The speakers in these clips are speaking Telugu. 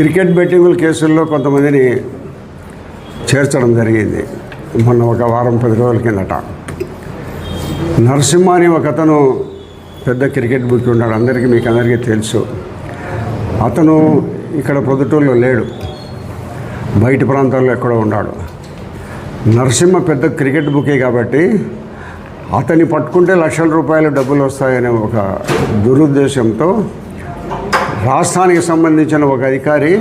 క్రికెట్ బెట్టింగుల కేసుల్లో కొంతమందిని చేర్చడం జరిగింది. మొన్న ఒక వారం పది రోజుల కిందట. నరసింహ అని ఒక అతను పెద్ద క్రికెట్ బుక్ ఉన్నాడు. అందరికీ మీకు అందరికీ తెలుసు. అతను ఇక్కడ పొద్దుటూరులో లేడు. బయట ప్రాంతాల్లో ఎక్కడో ఉన్నాడు. నరసింహ పెద్ద క్రికెట్ బుకే కాబట్టి అతన్ని పట్టుకుంటే లక్షల రూపాయల డబ్బులు వస్తాయనే ఒక దురుద్దేశంతో రాష్ట్రానికి సంబంధించిన ఒక అధికారి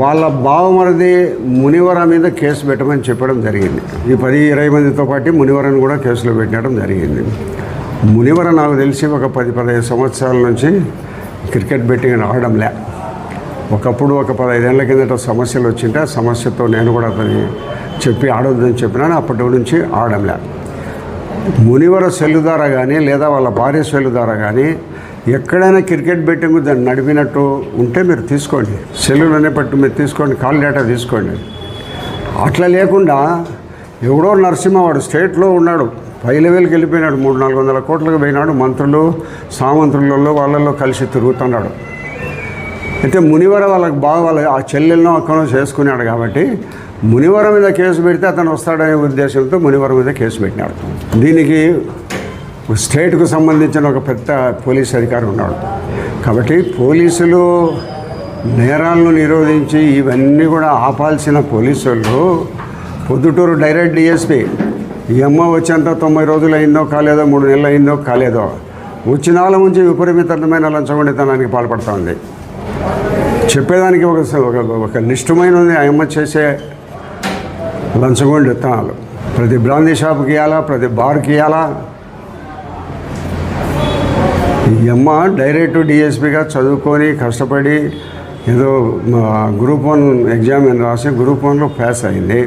వాళ్ళ బావమరిది మునివర మీద కేసు పెట్టమని చెప్పడం జరిగింది. ఈ పది ఇరవై మందితో పాటు మునివరను కూడా కేసులో పెట్టడం జరిగింది. మునివర నాకు తెలిసి ఒక పది పదహైదు సంవత్సరాల నుంచి క్రికెట్ బెట్టింగ్ ఆడడంలే ఒకప్పుడు ఒక పదహైదేళ్ళ కిందట సమస్యలు వచ్చింటే ఆ సమస్యతో నేను కూడా అతని చెప్పి ఆడొద్దని చెప్పినాను అప్పటి నుంచి ఆడంలే మునివర సెల్లు ద్వారా కానీ లేదా వాళ్ళ భార్య సెల్లు ద్వారా కానీ ఎక్కడైనా క్రికెట్ బెట్టింగ్ దాన్ని నడిపినట్టు ఉంటే మీరు తీసుకోండి. సెల్లులోనే పట్టు మీరు తీసుకోండి కాల్ డేటా తీసుకోండి. అట్లా లేకుండా ఎవడో నరసింహ వాడు స్టేట్లో ఉన్నాడు పై లెవెల్కి వెళ్ళిపోయినాడు మూడు నాలుగు వందల కోట్లకు పోయినాడు మంత్రులు సామంత్రులలో వాళ్ళల్లో కలిసి తిరుగుతున్నాడు. అయితే మునివర వాళ్ళకి బాగా వాళ్ళ ఆ చెల్లెలను అక్కనో చేసుకున్నాడు కాబట్టి మునివరం మీద కేసు పెడితే అతను వస్తాడనే ఉద్దేశంతో మునివరం మీద కేసు పెట్టినాడు. దీనికి స్టేట్కు సంబంధించిన ఒక పెద్ద పోలీస్ అధికారి ఉన్నాడు. కాబట్టి పోలీసులు నేరాలను నిరోధించి ఇవన్నీ కూడా ఆపాల్సిన పోలీసులు పొద్దుటూరు డైరెక్ట్ డిఎస్పీ ఈ అమ్మ వచ్చేంత తొంభై రోజులు అయిందో కాలేదో మూడు నెలలు అయిందో కాలేదో వచ్చిన నుంచి విపరీతమైన లంచగొండితనానికి పాల్పడుతుంది చెప్పేదానికి ఒక ఒక ఒక నిష్ఠమైన ఉంది చేసే లంచగొండి విత్తనాలు. ప్రతి బ్రాందీ షాప్కి ఇవ్వాలా ప్రతి బార్కి ఇవ్వాలా ఈ అమ్మ డైరెక్ట్ డిఎస్పిగా చదువుకొని కష్టపడి ఏదో గ్రూప్ వన్ ఎగ్జామ్ అని రాసి గ్రూప్ వన్లో పాస్ అయింది.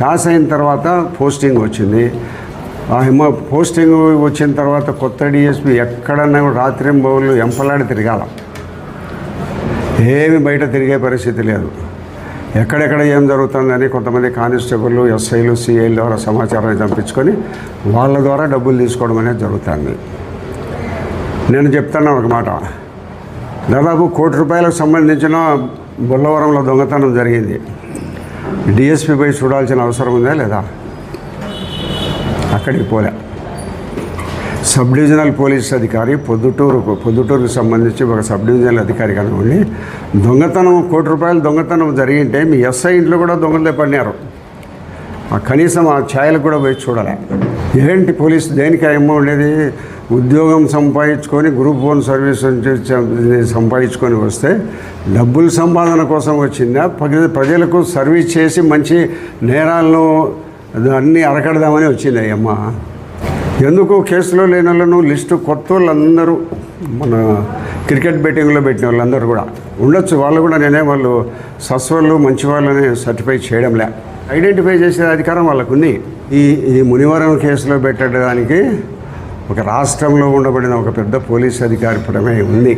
పాస్ అయిన తర్వాత పోస్టింగ్ వచ్చింది. ఆ అమ్మ పోస్టింగ్ వచ్చిన తర్వాత కొత్త డిఎస్పి ఎక్కడన్నా కూడా రాత్రి బౌలు ఎంపలాడి తిరగాల. ఏమి బయట తిరిగే పరిస్థితి లేదు. ఎక్కడెక్కడ ఏం జరుగుతుందని కొంతమంది కానిస్టేబుల్ ఎస్ఐలు సిఐల ద్వారా సమాచారాన్ని పంపించుకొని వాళ్ళ ద్వారా డబ్బులు తీసుకోవడం అనేది జరుగుతుంది. నేను చెప్తాను ఒక మాట. దాదాపు కోటి రూపాయలకు సంబంధించిన బొల్లవరంలో దొంగతనం జరిగింది. డిఎస్పీపై చూడాల్సిన అవసరం ఉందా లేదా? అక్కడికి పోలే. సబ్ డివిజనల్ పోలీస్ అధికారి పొద్దుటూరుకు పొద్దుటూరుకు సంబంధించి ఒక సబ్ డివిజనల్ అధికారి కనుకోండి దొంగతనం కోటి రూపాయలు దొంగతనం జరిగింటే మీ ఎస్ఐ ఇంట్లో కూడా దొంగలే పడినారు ఆ కనీసం ఆ ఛాయలు కూడా పోయి చూడాలి. ఏంటి పోలీస్ దేనికి ఏమో ఉండేది ఉద్యోగం సంపాదించుకొని గ్రూప్ వన్ సర్వీస్ నుంచి సంపాదించుకొని వస్తే డబ్బులు సంపాదన కోసం వచ్చిందా? ప్రజలకు సర్వీస్ చేసి మంచి నేరాలను అన్నీ అరకడదామని వచ్చింది అయ్యమ్మ. ఎందుకు కేసులో లేని వాళ్ళను లిస్టు కొత్త వాళ్ళందరూ మన క్రికెట్ బెట్టింగ్లో పెట్టిన వాళ్ళందరూ కూడా. ఉండొచ్చు వాళ్ళు కూడా నేనే వాళ్ళు సస్వాళ్ళు మంచి వాళ్ళని సర్టిఫై చేయడంలే. ఐడెంటిఫై చేసే అధికారం వాళ్ళకు ఉంది ఈ ఈ మునివరం కేసులో పెట్టడానికి ఒక రాష్ట్రంలో ఉండబడిన ఒక పెద్ద పోలీస్ అధికారి ప్రమేయం ఉంది.